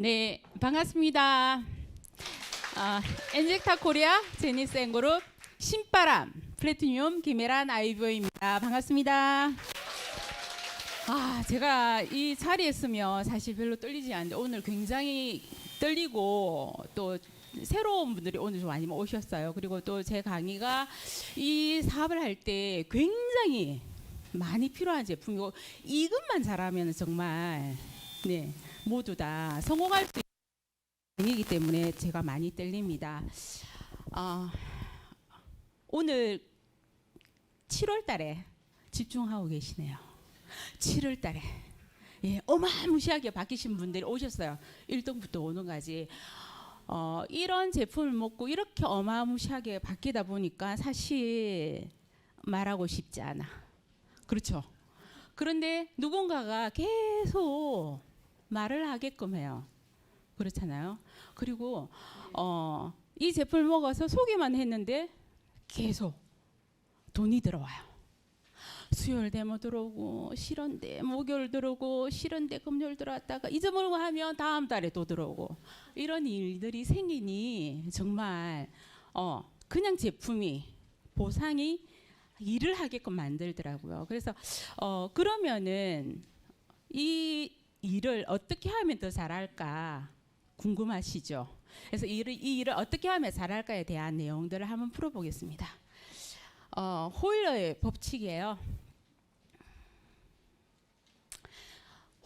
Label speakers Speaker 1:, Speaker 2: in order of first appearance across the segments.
Speaker 1: 네, 반갑습니다. 아, 엔젝타 코리아 제니스 앵그룹 신바람 플래티늄 김혜란 아이브입니다. 반갑습니다. 아, 제가 이 자리에 있으면 사실 별로 떨리지 않는데 오늘 굉장히 떨리고 또 새로운 분들이 오늘 좀 많이 오셨어요. 그리고 또 제 강의가 이 사업을 할 때 굉장히 많이 필요한 제품이고 이것만 잘하면 정말 네 모두 다 성공할 수 있는 이기 때문에 제가 많이 떨립니다. 아, 오늘 7월 달에 집중하고 계시네요. 7월 달에 예, 어마무시하게 바뀌신 분들이 오셨어요. 1등부터 5등까지. 어, 이런 제품을 먹고 이렇게 어마무시하게 바뀌다 보니까 사실 말하고 싶지 않아. 그렇죠. 그런데 누군가가 계속 말을 하게끔 해요. 그렇잖아요. 그리고 어, 이 제품을 먹어서 소개만 했는데 계속 돈이 들어와요. 수요일 되면 들어오고 싫은데 목요일 들어오고 싫은데 금요일 들어왔다가 잊어먹고 하면 다음 달에 또 들어오고 이런 일들이 생기니 정말 어 그냥 제품이 보상이 일을 하게끔 만들더라고요. 그래서 어 그러면은 이 일을 어떻게 하면 더 잘할까 궁금하시죠? 그래서 이 일을, 이 일을 어떻게 하면 잘할까에 대한 내용들을 한번 풀어보겠습니다. 어, 호일러의 법칙이에요.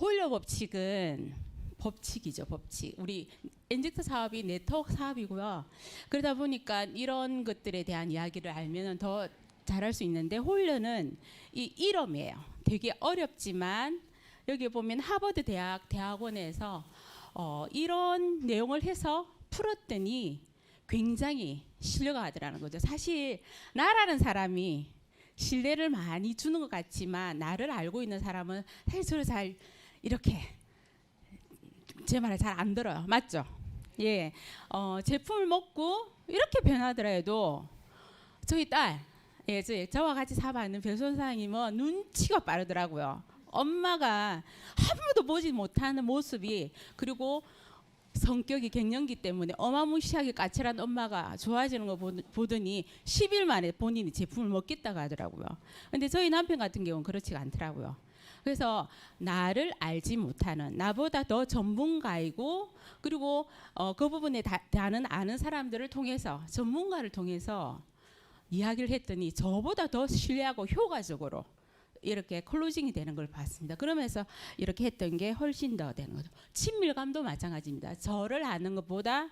Speaker 1: 호일러 법칙은 법칙이죠, 법칙. 우리 엔젝트 사업이 네트워크 사업이고요. 그러다 보니까 이런 것들에 대한 이야기를 알면 더 잘할 수 있는데 호일러는 이 이름이에요. 되게 어렵지만 여기 보면 하버드 대학 대학원에서 어, 이런 내용을 해서 풀었더니 굉장히 신뢰가 가더라는 거죠. 사실 나라는 사람이 신뢰를 많이 주는 것 같지만 나를 알고 있는 사람은 사실 저를 잘 이렇게 제 말을 잘 안 들어요. 맞죠? 예, 어, 제품을 먹고 이렇게 변하더라도 저희 딸, 예, 저, 저와 같이 사봤는 변선사님은 눈치가 빠르더라고요. 엄마가 한 번도 보지 못하는 모습이 그리고 성격이 갱년기 때문에 어마무시하게 까칠한 엄마가 좋아지는 거 보- 보더니 10일 만에 본인이 제품을 먹겠다고 하더라고요. 근데 저희 남편 같은 경우는 그렇지가 않더라고요. 그래서 나를 알지 못하는 나보다 더 전문가이고 그리고 어, 그 부분에 다, 대한 아는 사람들을 통해서 전문가를 통해서 이야기를 했더니 저보다 더 신뢰하고 효과적으로 이렇게 클로징이 되는 걸 봤습니다. 그러면서 이렇게 했던 게 훨씬 더 되는 거죠. 친밀감도 마찬가지입니다. 저를 아는 것보다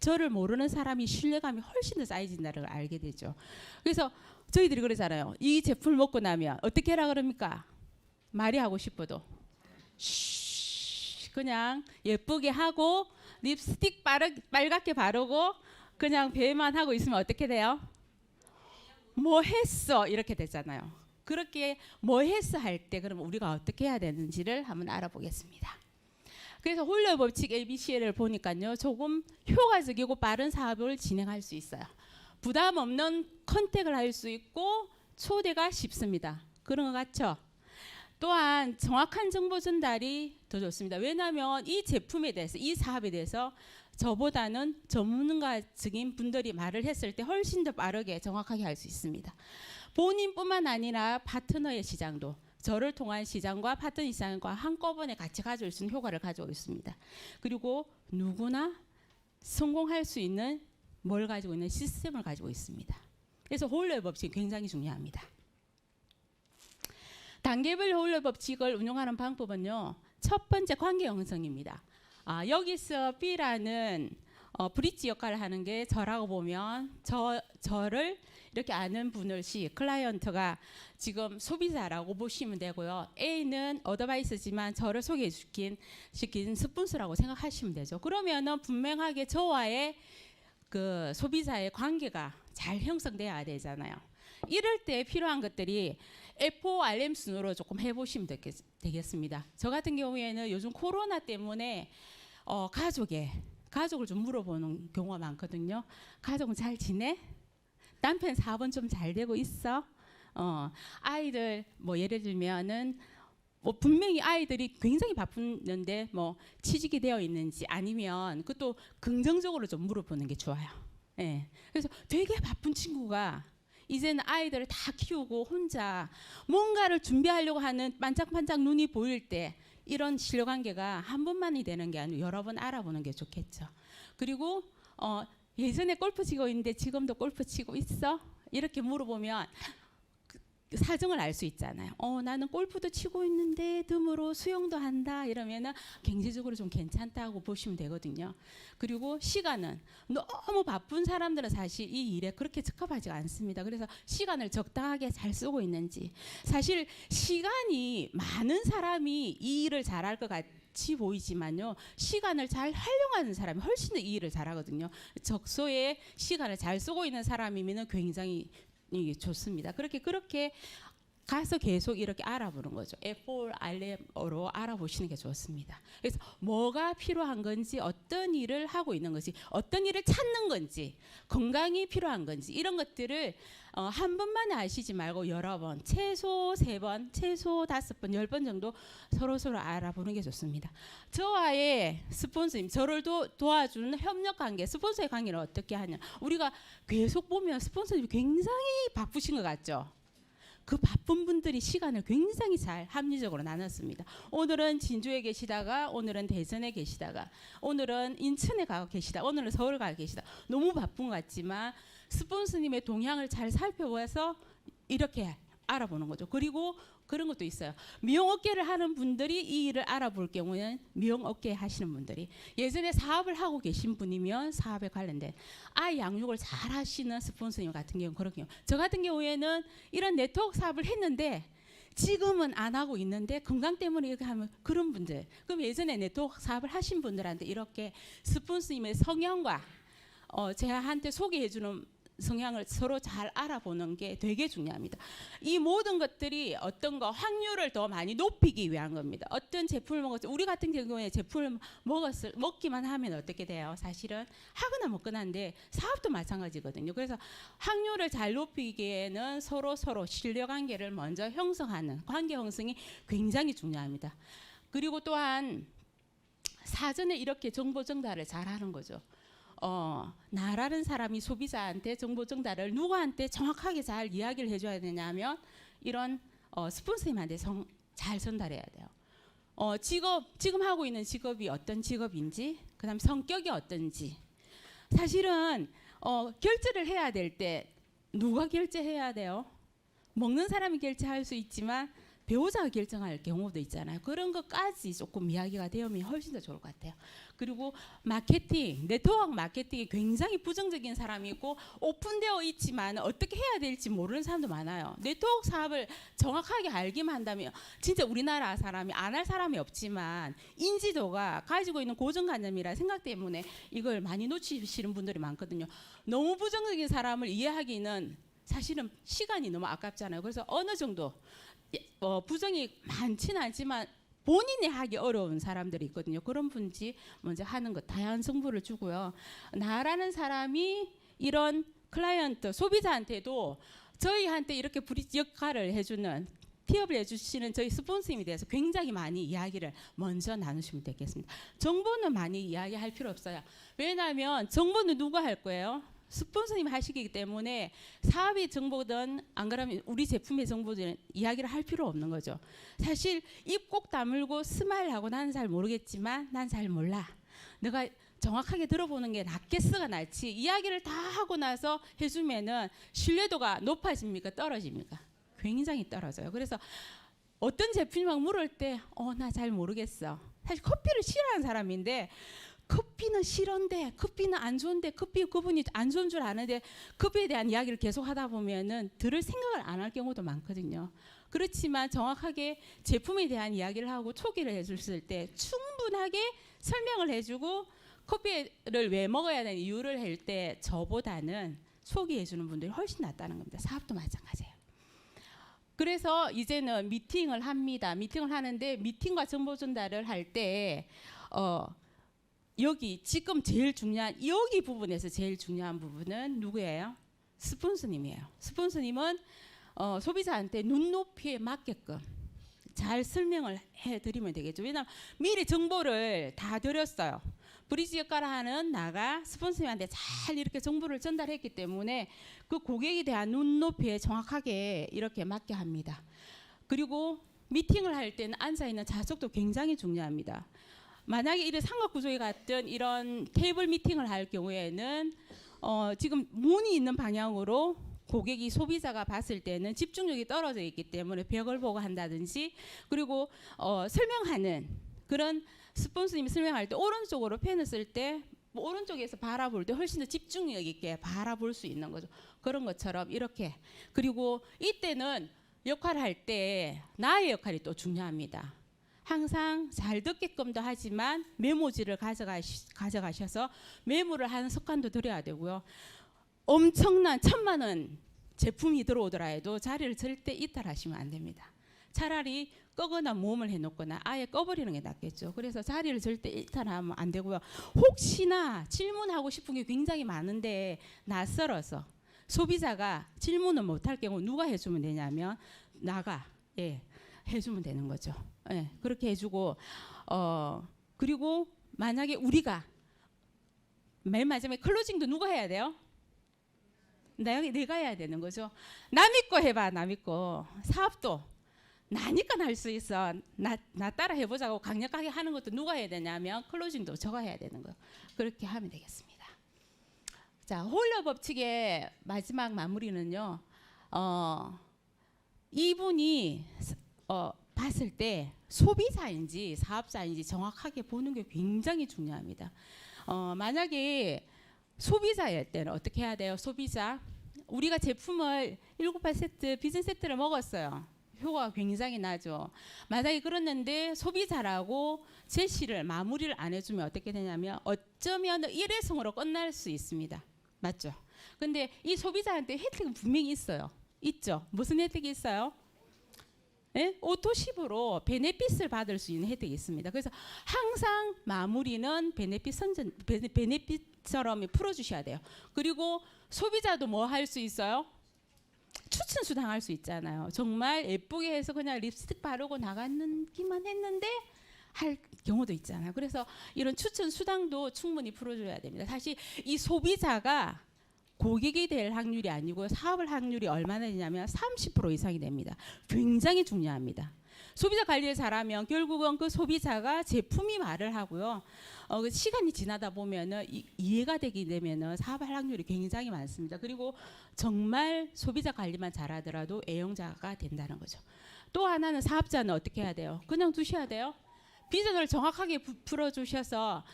Speaker 1: 저를 모르는 사람이 신뢰감이 훨씬 더 쌓여진다는 걸 알게 되죠. 그래서 저희들이 그러잖아요. 이 제품을 먹고 나면 어떻게 하라 그럽니까? 말이 하고 싶어도 쉬, 그냥 예쁘게 하고 립스틱 빠르, 빨갛게 바르고 그냥 배만 하고 있으면 어떻게 돼요? 뭐 했어 이렇게 되잖아요. 그렇게 뭐 했어 할 때 그럼 우리가 어떻게 해야 되는지를 한번 알아보겠습니다. 그래서 홀려 법칙 ABC를 보니까요 조금 효과적이고 빠른 사업을 진행할 수 있어요. 부담 없는 컨택을 할 수 있고 초대가 쉽습니다. 그런 것 같죠? 또한 정확한 정보 전달이 더 좋습니다. 왜냐하면 이 제품에 대해서 이 사업에 대해서 저보다는 전문가적인 분들이 말을 했을 때 훨씬 더 빠르게 정확하게 할 수 있습니다. 본인뿐만 아니라 파트너의 시장도 저를 통한 시장과 파트너 시장과 한꺼번에 같이 가져올 수 있는 효과를 가지고 있습니다. 그리고 누구나 성공할 수 있는 뭘 가지고 있는 시스템을 가지고 있습니다. 그래서 홀러 법칙이 굉장히 중요합니다. 단계별 홀러 법칙을 운용하는 방법은요. 첫 번째 관계 형성입니다. 아, 여기서 B라는 어, 브릿지 역할을 하는 게 저라고 보면 저 저를 이렇게 아는 분을 시 클라이언트가 지금 소비자라고 보시면 되고요. A는 어드바이스지만 저를 소개시킨 시킨 스폰서라고 생각하시면 되죠. 그러면은 분명하게 저와의 그 소비자의 관계가 잘 형성돼야 되잖아요. 이럴 때 필요한 것들이 F4RM 순으로 조금 해보시면 되겠, 되겠 습니다. 저 같은 경우에는 요즘 코로나 때문에 어, 가족에 가족을 좀 물어보는 경우가 많거든요. 가족은 잘 지내? 남편 사업은 좀 잘 되고 있어? 어, 아이들 뭐 예를 들면은 뭐 분명히 아이들이 굉장히 바쁜데 뭐 취직이 되어 있는지 아니면 그것도 긍정적으로 좀 물어보는 게 좋아요. 예. 그래서 되게 바쁜 친구가 이제는 아이들을 다 키우고 혼자 뭔가를 준비하려고 하는 반짝반짝 눈이 보일 때 이런 신뢰 관계가 한 번만이 되는 게 아니고 여러 번 알아보는 게 좋겠죠. 그리고 어, 예전에 골프 치고 있는데 지금도 골프 치고 있어? 이렇게 물어보면 그 사정을 알 수 있잖아요. 어, 나는 골프도 치고 있는데 듬으로 수영도 한다 이러면은 경제적으로 좀 괜찮다고 보시면 되거든요. 그리고 시간은 너무 바쁜 사람들은 사실 이 일에 그렇게 적합하지가 않습니다. 그래서 시간을 적당하게 잘 쓰고 있는지 사실 시간이 많은 사람이 이 일을 잘할 것 같이 보이지만요 시간을 잘 활용하는 사람이 훨씬 더 이 일을 잘하거든요. 적소에 시간을 잘 쓰고 있는 사람이면 굉장히 이게 좋습니다. 그렇게 그렇게 가서 계속 이렇게 알아보는 거죠. F4 알렘으로 알아보시는 게 좋습니다. 그래서 뭐가 필요한 건지, 어떤 일을 하고 있는 건지, 어떤 일을 찾는 건지, 건강이 필요한 건지 이런 것들을 어, 한 번만에 아시지 말고 여러 번, 최소 세 번, 최소 다섯 번, 열 번 정도 서로 서로 알아보는 게 좋습니다. 저와의 스폰서님, 저를 도, 도와주는 협력 관계, 스폰서의 관계를 어떻게 하냐? 우리가 계속 보면 스폰서님이 굉장히 바쁘신 것 같죠? 그 바쁜 분들이 시간을 굉장히 잘 합리적으로 나눴습니다. 오늘은 진주에 계시다가 오늘은 대전에 계시다가 오늘은 인천에 가 계시다 오늘은 서울 가 계시다 너무 바쁜 것 같지만 스폰서님의 동향을 잘 살펴봐서 이렇게 알아보는 거죠. 그리고 그런 것도 있어요. 미용 업계를 하는 분들이 이 일을 알아볼 경우에는 미용 업계 하시는 분들이 예전에 사업을 하고 계신 분이면 사업에 관련된 아이 양육을 잘 하시는 스폰서님 같은 경우 그런 경우 저 같은 경우에는 이런 네트워크 사업을 했는데 지금은 안 하고 있는데 건강 때문에 이렇게 하면 그런 분들 그럼 예전에 네트워크 사업을 하신 분들한테 이렇게 스폰서님의 성향과 어, 제한테 소개해주는 성향을 서로 잘 알아보는 게 되게 중요합니다. 이 모든 것들이 어떤 거 확률을 더 많이 높이기 위한 겁니다. 어떤 제품을 먹었을 우리 같은 경우에 제품을 먹었을 먹기만 하면 어떻게 돼요? 사실은 하거나 먹거나 한데 사업도 마찬가지거든요. 그래서 확률을 잘 높이기에는 서로 서로 신뢰 관계를 먼저 형성하는 관계 형성이 굉장히 중요합니다. 그리고 또한 사전에 이렇게 정보 전달을 잘 하는 거죠. 어, 나라는 사람이 소비자한테 정보 전달을 누구한테 정확하게 잘 이야기를 해줘야 되냐면 이런 어, 스폰서님한테 성, 잘 전달해야 돼요. 어, 직업 지금 하고 있는 직업이 어떤 직업인지, 그다음 성격이 어떤지. 사실은 어, 결제를 해야 될 때 누가 결제해야 돼요? 먹는 사람이 결제할 수 있지만 배우자가 결정할 경우도 있잖아요. 그런 것까지 조금 이야기가 되면 훨씬 더 좋을 것 같아요. 그리고 마케팅, 네트워크 마케팅이 굉장히 부정적인 사람이 있고 오픈되어 있지만 어떻게 해야 될지 모르는 사람도 많아요. 네트워크 사업을 정확하게 알기만 한다면 진짜 우리나라 사람이 안 할 사람이 없지만 인지도가 가지고 있는 고정관념이라 생각 때문에 이걸 많이 놓치시는 분들이 많거든요. 너무 부정적인 사람을 이해하기는 사실은 시간이 너무 아깝잖아요. 그래서 어느 정도 어, 부정이 많지는 않지만 본인이 하기 어려운 사람들이 있거든요. 그런 분지 먼저 하는 것 다양한 정보를 주고요. 나라는 사람이 이런 클라이언트 소비자한테도 저희한테 이렇게 브릿지 역할을 해주는 티업을 해주시는 저희 스폰서님에 대해서 굉장히 많이 이야기를 먼저 나누시면 되겠습니다. 정보는 많이 이야기할 필요 없어요. 왜냐하면 정보는 누가 할 거예요? 스폰서님 하시기 때문에 사업의 정보든 안 그러면 우리 제품의 정보든 이야기를 할 필요 없는 거죠. 사실 입 꼭 다물고 스마일하고 나는 잘 모르겠지만 난 잘 몰라. 내가 정확하게 들어보는 게 낫겠어가 낫지 이야기를 다 하고 나서 해주면은 신뢰도가 높아집니까 떨어집니까? 굉장히 떨어져요. 그래서 어떤 제품이 막 물을 때 어 나 잘 모르겠어. 사실 커피를 싫어하는 사람인데 커피는 싫은데 커피는 안 좋은데 커피 그분이 안 좋은 줄 아는데 커피에 대한 이야기를 계속 하다 보면은 들을 생각을 안 할 경우도 많거든요. 그렇지만 정확하게 제품에 대한 이야기를 하고 초기를 해줬을 때 충분하게 설명을 해주고 커피를 왜 먹어야 되는 이유를 할 때 저보다는 소개해주는 분들이 훨씬 낫다는 겁니다. 사업도 마찬가지예요. 그래서 이제는 미팅을 합니다. 미팅을 하는데 미팅과 정보 전달을 할때 어, 여기 지금 제일 중요한 여기 부분에서 제일 중요한 부분은 누구예요? 스폰서님이에요. 스폰서님은 어, 소비자한테 눈높이에 맞게끔 잘 설명을 해드리면 되겠죠. 왜냐하면 미리 정보를 다 드렸어요. 브리지 역할을 하는 나가 스폰서님한테 잘 이렇게 정보를 전달했기 때문에 그 고객에 대한 눈높이에 정확하게 이렇게 맞게 합니다. 그리고 미팅을 할 때는 앉아 있는 좌석도 굉장히 중요합니다. 만약에 이런 삼각구조에 같은 이런 테이블 미팅을 할 경우에는 어, 지금 문이 있는 방향으로 고객이 소비자가 봤을 때는 집중력이 떨어져 있기 때문에 벽을 보고 한다든지 그리고 어, 설명하는 그런 스폰서님이 설명할 때 오른쪽으로 펜을 쓸때 뭐 오른쪽에서 바라볼 때 훨씬 더 집중력 있게 바라볼 수 있는 거죠. 그런 것처럼 이렇게 그리고 이때는 역할을 할때 나의 역할이 또 중요합니다. 항상 잘 듣게끔도 하지만 메모지를 가져가시, 가져가셔서 메모를 하는 습관도 들여야 되고요. 엄청난 천만 원 제품이 들어오더라 해도 자리를 절대 이탈하시면 안 됩니다. 차라리 끄거나 모험을 해놓거나 아예 꺼버리는 게 낫겠죠. 그래서 자리를 절대 일탈하면 안 되고요. 혹시나 질문하고 싶은 게 굉장히 많은데 낯설어서 소비자가 질문을 못할 경우 누가 해주면 되냐면 나가 예 해주면 되는 거죠. 예 그렇게 해주고 어 그리고 만약에 우리가 맨 마지막에 클로징도 누가 해야 돼요? 내가 내가 해야 되는 거죠. 나 믿고 해봐, 나 믿고 사업도 나니까 할수 있어. 나, 나 따라 해보자고 강력하게 하는 것도 누가 해야 되냐면 클로징도 저가 해야 되는 거예요. 그렇게 하면 되겠습니다. 자, 홀러 법칙의 마지막 마무리는요. 어, 이분이 어, 봤을 때 소비자인지 사업자인지 정확하게 보는 게 굉장히 중요합니다. 어, 만약에 소비자일 때는 어떻게 해야 돼요? 소비자. 우리가 제품을 198 세트, 비전 세트를 먹었어요. 효과가 굉장히 나죠. 만약에 그랬는데 소비자라고 제시를 마무리를 안 해주면 어떻게 되냐면 어쩌면 일회성으로 끝날 수 있습니다. 맞죠? 근데 이 소비자한테 혜택은 분명히 있어요. 있죠? 무슨 혜택이 있어요? 예? 오토십으로 베네핏을 받을 수 있는 혜택이 있습니다. 그래서 항상 마무리는 베네핏 선전 베네- 베네핏처럼 풀어주셔야 돼요. 그리고 소비자도 뭐 할 수 있어요? 추천수 당할 수 있잖아요. 정말 예쁘게 해서 그냥 립스틱 바르고 나가기만 했는데 할 경우도 있잖아요. 그래서 이런 추천 수당도 충분히 풀어줘야 됩니다. 사실 이 소비자가 고객이 될 확률이 아니고 사업을 확률이 얼마나 되냐면 30% 이상이 됩니다. 굉장히 중요합니다. 소비자 관리를 잘하면 결국은 그 소비자가 제품이 말을 하고요. 어, 그 시간이 지나다 보면은 이, 이해가 되게 되면은 사업할 확률이 굉장히 많습니다. 그리고 정말 소비자 관리만 잘하더라도 애용자가 된다는 거죠. 또 하나는 사업자는 어떻게 해야 돼요? 그냥 두셔야 돼요. 비전을 정확하게 부- 풀어 주셔서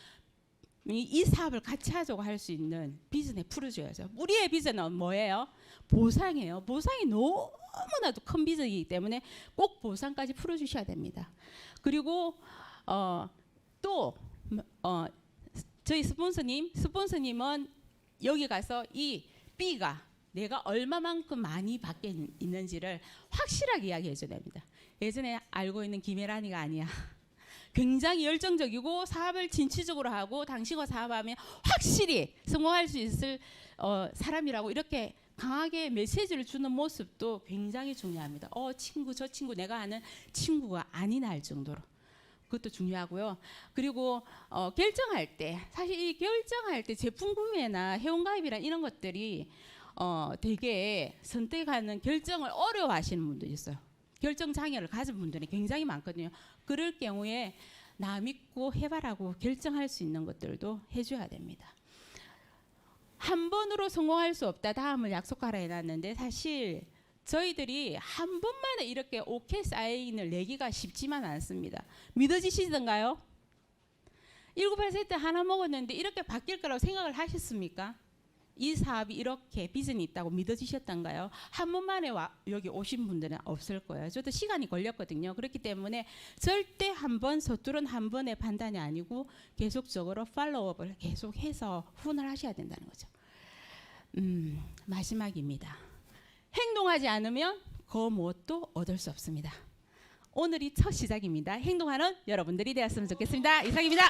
Speaker 1: 이, 이 사업을 같이 하자고 할 수 있는 비전에 풀어줘야죠. 우리의 비전은 뭐예요? 보상이에요. 보상이 너무나도 큰 비전이기 때문에 꼭 보상까지 풀어주셔야 됩니다. 그리고 어, 또 어, 저희 스폰서님, 스폰서님은 여기 가서 이 B가 내가 얼마만큼 많이 받게 있- 있는지를 확실하게 이야기해 줘야 됩니다. 예전에 알고 있는 김혜란이가 아니야. 굉장히 열정적이고 사업을 진취적으로 하고 당신과 사업하면 확실히 성공할 수 있을 어, 사람이라고 이렇게 강하게 메시지를 주는 모습도 굉장히 중요합니다. 어 친구 저 친구 내가 아는 친구가 아닌 할 정도로 그것도 중요하고요. 그리고 어, 결정할 때 사실 이 결정할 때 제품 구매나 회원가입이나 이런 것들이 어, 되게 선택하는 결정을 어려워하시는 분들이 있어요. 결정 장애를 가진 분들이 굉장히 많거든요. 그럴 경우에 나 믿고 해봐라고 결정할 수 있는 것들도 해줘야 됩니다. 한 번으로 성공할 수 없다. 다음을 약속하라 해놨는데 사실 저희들이 한 번만에 이렇게 오케이 사인을 내기가 쉽지만 않습니다. 믿어지시던가요? 1987때 하나 먹었는데 이렇게 바뀔 거라고 생각을 하셨습니까? 이 사업이 이렇게 비전이 있다고 믿어지셨던가요? 한 번만에 와, 여기 오신 분들은 없을 거예요. 저도 시간이 걸렸거든요. 그렇기 때문에 절대 한 번 서투른 한 번의 판단이 아니고 계속적으로 팔로우업을 계속해서 훈을 하셔야 된다는 거죠. 음, 마지막입니다. 행동하지 않으면 그 무엇도 얻을 수 없습니다. 오늘이 첫 시작입니다. 행동하는 여러분들이 되었으면 좋겠습니다. 이상입니다.